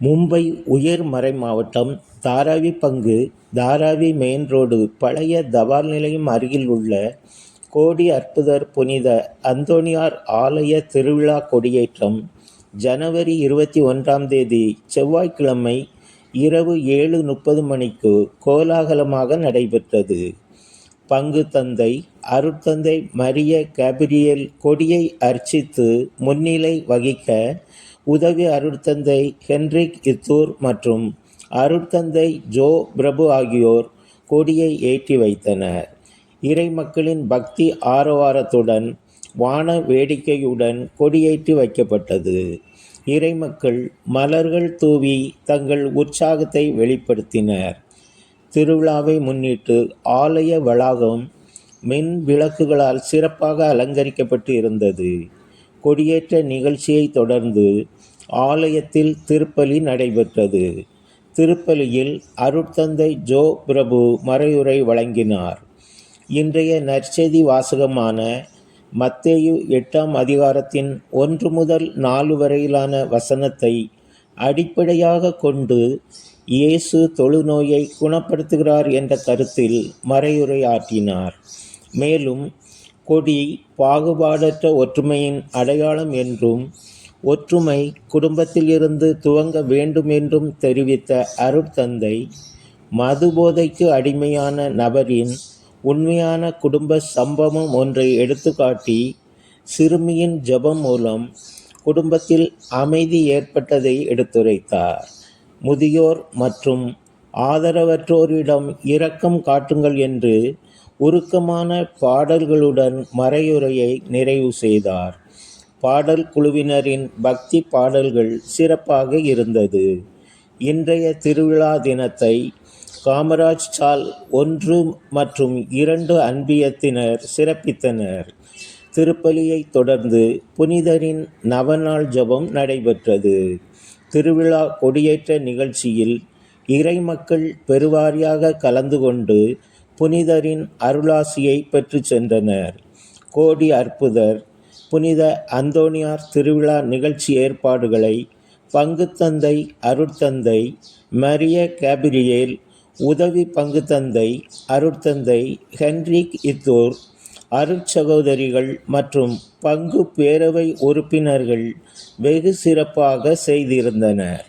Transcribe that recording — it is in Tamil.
மும்பை உயர் மறை மாவட்டம் தாராவி பங்கு தாராவி மெயின் ரோடு பழைய தபால் நிலையம் அருகில் உள்ள கோடி அற்புதர் புனித அந்தோணியார் ஆலய திருவிழா கொடியேற்றம் ஜனவரி இருபத்தி ஒன்றாம் தேதி செவ்வாய்க்கிழமை இரவு ஏழு முப்பது மணிக்கு கோலாகலமாக நடைபெற்றது. பங்கு தந்தை அருட்தந்தை மரிய கேபிரியல் கொடியை அர்ச்சித்து முன்னிலை வகிக்க உதவி அருட்தந்தை ஹென்ரிக் இத்தூர் மற்றும் அருட்தந்தை ஜோ பிரபு ஆகியோர் கொடியை ஏற்றி வைத்தனர். இறை மக்களின் பக்தி ஆரவாரத்துடன் வான வேடிக்கையுடன் கொடியேற்றி வைக்கப்பட்டது. இறைமக்கள் மலர்கள் தூவி தங்கள் உற்சாகத்தை வெளிப்படுத்தினர். திருவிழாவை முன்னிட்டு ஆலய வளாகம் மின் விளக்குகளால் சிறப்பாக அலங்கரிக்கப்பட்டு இருந்தது. கொடியேற்ற நிகழ்ச்சியை தொடர்ந்து ஆலயத்தில் திருப்பலி நடைபெற்றது. திருப்பலியில் அருட்தந்தை ஜோ பிரபு மறையுரை வழங்கினார். இன்றைய நற்செய்தி வாசகமான மத்தேயு எட்டாம் அதிகாரத்தின் ஒன்று முதல் நாலு வரையிலான வசனத்தை அடிப்படையாக கொண்டு இயேசு தொழுநோயை குணப்படுத்துகிறார் என்ற கருத்தில் மறையுரையாற்றினார். மேலும் கொடி பாகுபாடற்ற ஒற்றுமையின் அடையாளம் என்றும் ஒற்றுமை குடும்பத்திலிருந்து துவங்க வேண்டும் என்றும் தெரிவித்த அருட்தந்தை மதுபோதைக்கு அடிமையான நபரின் உண்மையான குடும்ப சம்பவம் ஒன்றை எடுத்துக்காட்டி சிறுமியின் ஜெபம் மூலம் குடும்பத்தில் அமைதி ஏற்பட்டதை எடுத்துரைத்தார். முதியோர் மற்றும் ஆதரவற்றோரிடம் இரக்கம் காட்டுங்கள் என்று உருக்கமான பாடல்களுடன் மறையுரையை நிறைவு செய்தார். பாடல் குழுவினரின் பக்தி பாடல்கள் சிறப்பாக இருந்தது. இன்றைய திருவிழா தினத்தை காமராஜ் சால் ஒன்று மற்றும் இரண்டு அன்பியத்தினர் சிறப்பித்தனர். திருப்பலியை தொடர்ந்து புனிதரின் நவநாள் ஜபம் நடைபெற்றது. திருவிழா கொடியேற்ற நிகழ்ச்சியில் இறைமக்கள் பெருவாரியாக கலந்து கொண்டு புனிதரின் அருளாசியை பெற்று சென்றனர். கோடி அற்புதர் புனித அந்தோனியார் திருவிழா நிகழ்ச்சி ஏற்பாடுகளை பங்குத்தந்தை அருட்தந்தை மரிய கேபிரியேல் உதவி பங்குத்தந்தை அருட்தந்தை ஹென்ரிக் இத்தூர் அருட்சகோதரிகள் மற்றும் பங்கு பேரவை உறுப்பினர்கள் வெகு சிறப்பாக செய்திருந்தனர்.